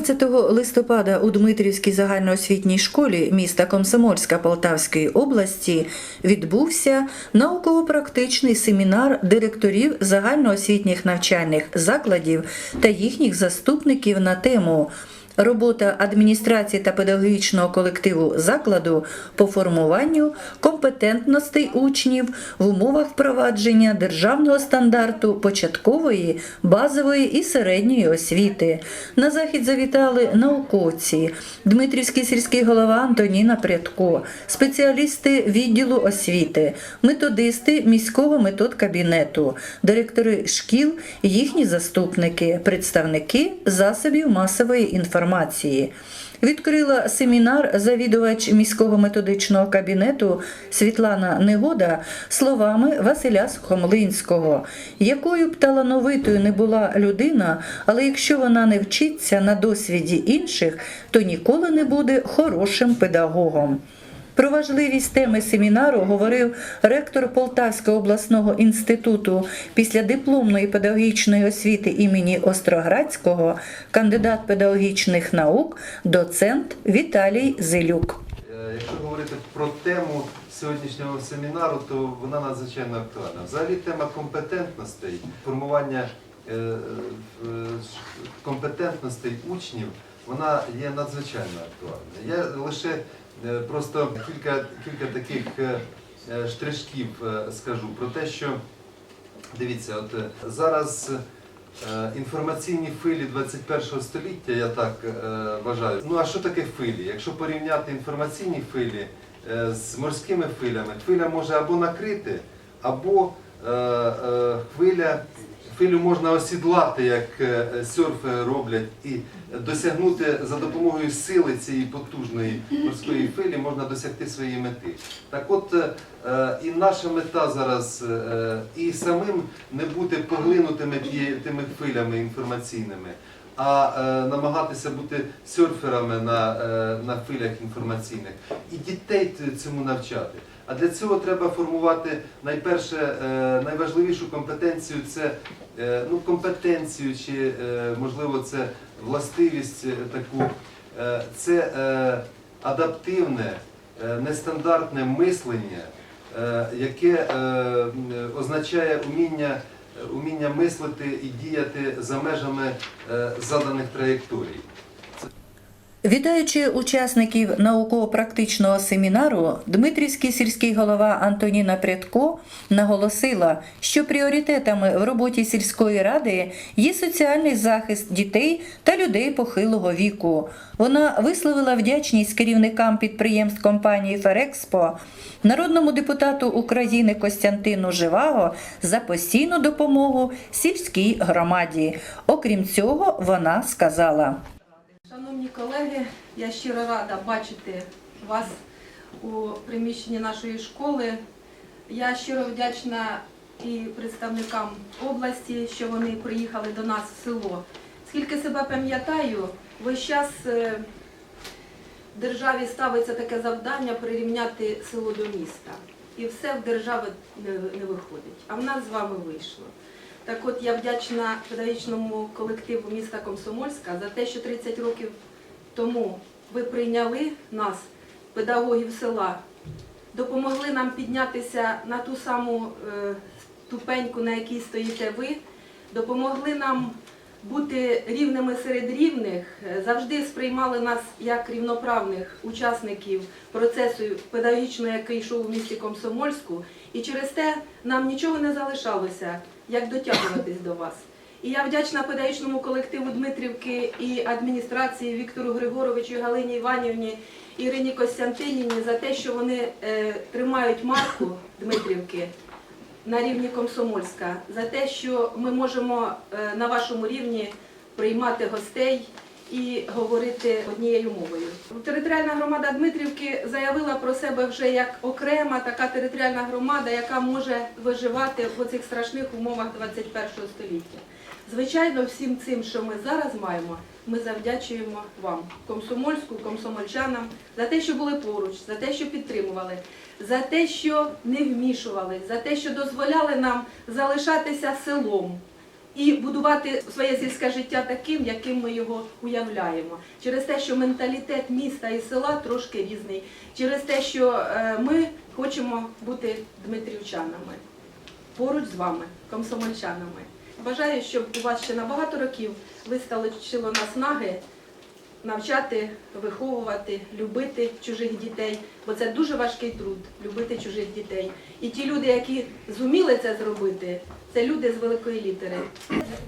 14 листопада у Дмитрівській загальноосвітній школі міста Комсомольська Полтавської області відбувся науково-практичний семінар директорів загальноосвітніх навчальних закладів та їхніх заступників на тему Робота адміністрації та педагогічного колективу закладу по формуванню компетентностей учнів в умовах впровадження державного стандарту початкової, базової і середньої освіти. На захід завітали науковці, Дмитрівський сільський голова Антоніна Прядко, спеціалісти відділу освіти, методисти міського методкабінету, директори шкіл, їхні заступники, представники засобів масової інформації. Відкрила семінар завідувач міського методичного кабінету Світлана Негода словами Василя Сухомлинського, якою б талановитою не була людина, але якщо вона не вчиться на досвіді інших, то ніколи не буде хорошим педагогом. Про важливість теми семінару говорив ректор Полтавського обласного інституту післядипломної педагогічної освіти імені Остроградського, кандидат педагогічних наук, доцент Віталій Зилюк. Е, Якщо говорити про тему сьогоднішнього семінару, то вона надзвичайно актуальна. Взагалі тема компетентностей, формування е, е, компетентностей учнів, вона є надзвичайно актуальна. Я лише просто кілька, кілька таких е, е, штришків е, скажу про те, що дивіться, от е, зараз. Е, Інформаційні хвилі 21 століття, я так е, вважаю. Ну а що таке хвилі? Якщо порівняти інформаційні хвилі е, з морськими хвилями, хвиля може або накрити, або е, е, хвиля, хвилю можна осідлати, як е, серфери роблять, і досягнути за допомогою сили цієї потужної морської хвилі можна досягти своєї мети. Так от е, і наша мета зараз е, і самим не бути поглинутими тими хвилями інформаційними, а е, намагатися бути серферами на, на хвилях інформаційних і дітей цьому навчати. А для цього треба формувати найперше, е, найважливішу компетенцію це е, ну, компетенцію, чи е, можливо це властивість таку, це адаптивне, нестандартне мислення, яке означає уміння, уміння мислити і діяти за межами заданих траєкторій. Вітаючи учасників науково-практичного семінару, Дмитрівський сільський голова Антоніна Прядко наголосила, що пріоритетами в роботі сільської ради є соціальний захист дітей та людей похилого віку. Вона висловила вдячність керівникам підприємств компанії Ферекспо, народному депутату України Костянтину Живаго за постійну допомогу сільській громаді. Окрім цього, вона сказала. Шановні колеги, я щиро рада бачити вас у приміщенні нашої школи. Я щиро вдячна і представникам області, що вони приїхали до нас в село. Скільки себе пам'ятаю, весь час е, в державі ставиться таке завдання прирівняти село до міста. І все в держави не, не виходить. А в нас з вами вийшло. Так от я вдячна педагогічному колективу міста Комсомольська за те, що 30 років тому ви прийняли нас, педагогів села, допомогли нам піднятися на ту саму е, ступеньку, на якій стоїте ви, допомогли нам бути рівними серед рівних, е, завжди сприймали нас як рівноправних учасників процесу педагогічного, який йшов у місті Комсомольську, і через те нам нічого не залишалося, як дотягуватись до вас. І я вдячна педагогічному колективу Дмитрівки і адміністрації Віктору Григоровичу, Галині Іванівні, Ірині Костянтинівні за те, що вони е, тримають марку Дмитрівки на рівні Комсомольська, за те, що ми можемо е, на вашому рівні приймати гостей і говорити однією мовою. Територіальна громада Дмитрівки заявила про себе вже як окрема така територіальна громада, яка може виживати в цих страшних умовах 21 століття. Звичайно, всім цим, що ми зараз маємо, ми завдячуємо вам, комсомольську, комсомольчанам, за те, що були поруч, за те, що підтримували, за те, що не вмішували, за те, що дозволяли нам залишатися селом, і будувати своє сільське життя таким, яким ми його уявляємо. Через те, що менталітет міста і села трошки різний, через те, що е, ми хочемо бути дмитрівчанами поруч з вами, комсомольчанами. Бажаю, щоб у вас ще на багато років вистачило наснаги навчати, виховувати, любити чужих дітей, бо це дуже важкий труд любити чужих дітей. І ті люди, які зуміли це зробити, це люди з великої літери.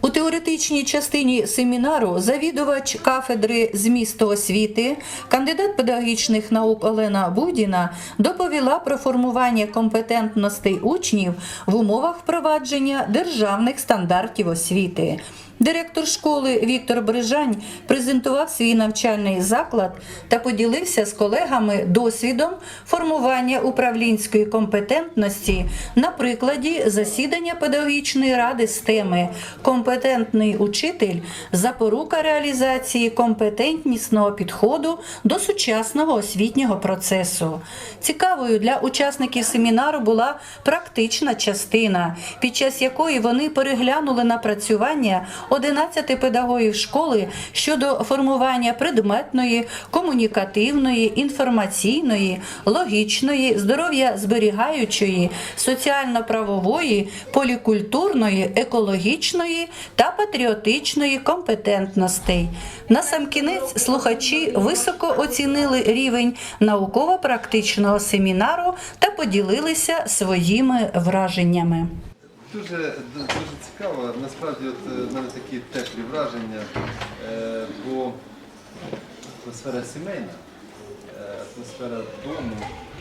У теоретичній частині семінару завідувач кафедри змісту освіти, кандидат педагогічних наук Олена Будіна доповіла про формування компетентностей учнів в умовах впровадження державних стандартів освіти. Директор школи Віктор Брижань презентував свій навчальний заклад та поділився з колегами досвідом формування управлінської компетентності на прикладі засідання педагогічної ради з теми Компетентний учитель запорука реалізації компетентнісного підходу до сучасного освітнього процесу. Цікавою для учасників семінару була практична частина, під час якої вони переглянули напрацювання 11 педагогів школи щодо формування предметної, комунікативної, інформаційної, логічної, здоров'я зберігаючої, соціально-правової, полікультурної, екологічної та патріотичної компетентностей. Насамкінець слухачі високо оцінили рівень науково-практичного семінару та поділилися своїми враженнями. Дуже, дуже цікаво. Насправді, от е, в мене такі теплі враження, е, бо атмосфера сімейна, е, атмосфера дому,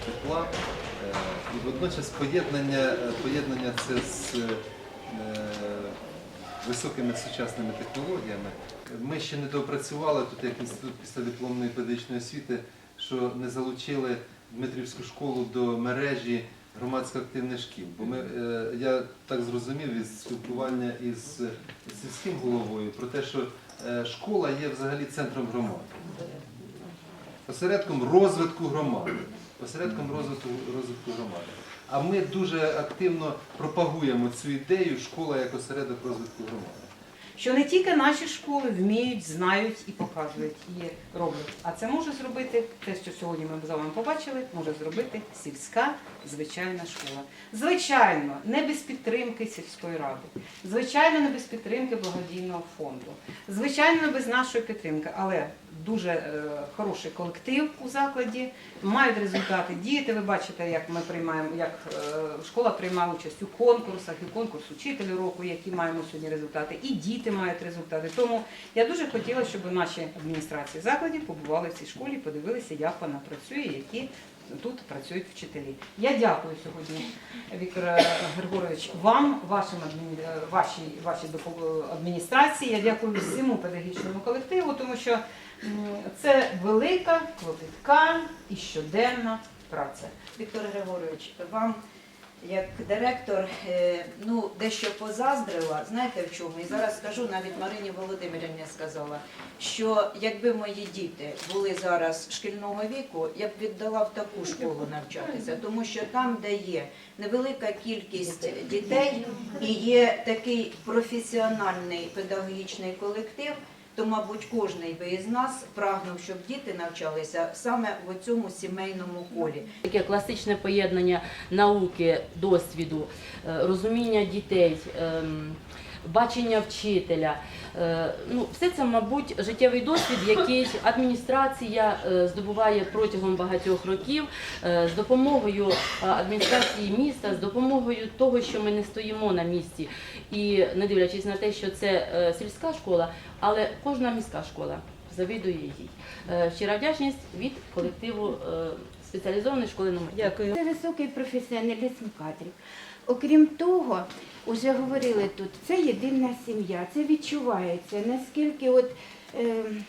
тепла е, і водночас поєднання, е, поєднання це з високими сучасними технологіями. Ми ще не доопрацювали тут як інститут післядипломної педагогічної освіти, що не залучили Дмитрівську школу до мережі громадсько активних шкіл. Бо ми, я так зрозумів із спілкування із сільським головою про те, що школа є взагалі центром громади, осередком розвитку громади. Осередком розвитку, розвитку громади. А ми дуже активно пропагуємо цю ідею школа як осередок розвитку громади. Що не тільки наші школи вміють, знають і показують, і роблять. А це може зробити те, що сьогодні ми з вами побачили, може зробити сільська звичайна школа. Звичайно, не без підтримки сільської ради, звичайно, не без підтримки благодійного фонду, звичайно, не без нашої підтримки, але дуже е, хороший колектив у закладі, мають результати діти. Ви бачите, як ми приймаємо, як е, школа приймає участь у конкурсах, і конкурс учителю року, які маємо сьогодні результати, і діти мають результати. Тому я дуже хотіла, щоб наші адміністрації закладів побували в цій школі, подивилися, як вона працює, які тут працюють вчителі. Я дякую сьогодні, Віктор Григорович, вам, вашим вашій, вашій адміністрації. Я дякую всьому педагогічному колективу, тому що це велика, клопітка і щоденна праця. Віктор Григорович, вам як директор, е, ну дещо позаздрила, знаєте в чому? І зараз скажу, навіть Марині Володимирівні сказала, що якби мої діти були зараз шкільного віку, я б віддала в таку школу навчатися, тому що там, де є невелика кількість дітей і є такий професіональний педагогічний колектив. То, мабуть, кожний би із нас прагнув, щоб діти навчалися саме в цьому сімейному колі. Таке класичне поєднання науки, досвіду, е, розуміння дітей, ем, бачення вчителя. Е, Ну, все це, мабуть, життєвий досвід, який адміністрація е, здобуває протягом багатьох років з допомогою адміністрації міста, з допомогою того, що ми не стоїмо на місці. І не дивлячись на те, що це е, сільська школа, але кожна міська школа завідує їй. Е, Щира вдячність від колективу е, спеціалізованої школи номер. Дякую. Це високий професіоналізм кадрів. Окрім того, вже говорили тут, це єдина сім'я, це відчувається, наскільки от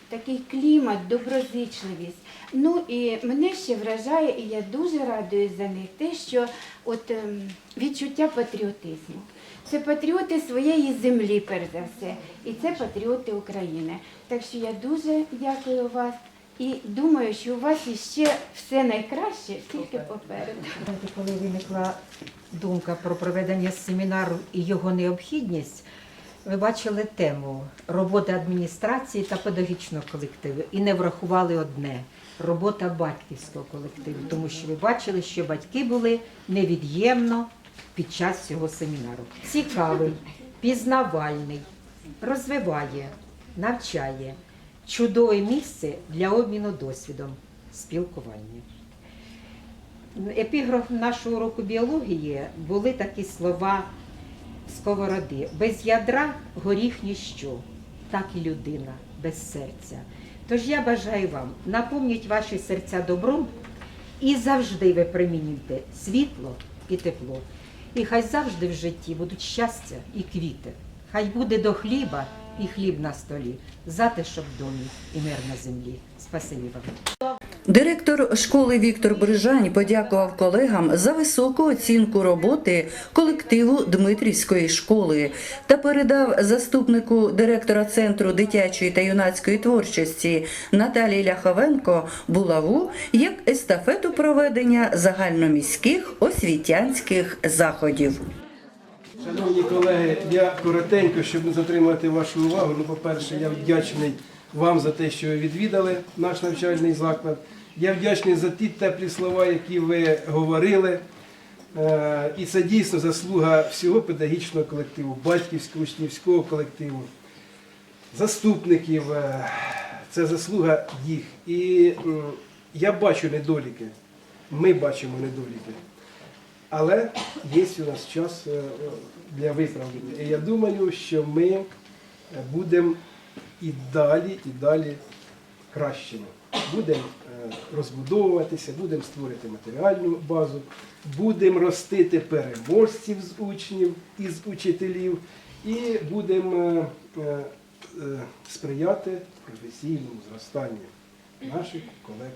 такий клімат, доброзичливість. Ну і мене ще вражає, і я дуже радуюсь за них, те, що от е, відчуття патріотизму. Це патріоти своєї землі, перш за все, і це патріоти України. Так що я дуже дякую вас і думаю, що у вас іще все найкраще тільки попереду. Коли виникла думка про проведення семінару і його необхідність, ви бачили тему роботи адміністрації та педагогічного колективу і не врахували одне робота батьківського колективу, тому що ви бачили, що батьки були невід'ємно під час цього семінару. Цікавий, пізнавальний, розвиває, навчає, чудове місце для обміну досвідом, спілкування. Епіграф нашого уроку біології були такі слова сковороди. Без ядра горіх ніщо, так і людина без серця. Тож я бажаю вам наповніть ваші серця добром і завжди випромінюйте світло і тепло. І хай завжди в житті будуть щастя і квіти. Хай буде до хліба і хліб на столі, затишок в домі і мир на землі. Спасибі вам. Директор школи Віктор Брижань подякував колегам за високу оцінку роботи колективу Дмитрівської школи та передав заступнику директора Центру дитячої та юнацької творчості Наталії Ляховенко булаву як естафету проведення загальноміських освітянських заходів. Шановні колеги, я коротенько, щоб не затримати вашу увагу. Ну, по-перше, я вдячний вам за те, що ви відвідали наш навчальний заклад. Я вдячний за ті теплі слова, які ви говорили. Е, І це дійсно заслуга всього педагогічного колективу, батьківського, учнівського колективу, заступників. е, Це заслуга їх. І я бачу недоліки. Ми бачимо недоліки. Але є у нас час е, для виправлення. І я думаю, що ми будемо і далі, і далі кращими. Будемо розбудовуватися, будемо створити матеріальну базу, будемо ростити переможців з учнів і з учителів, і будемо е, е, сприяти професійному зростанню наших колег.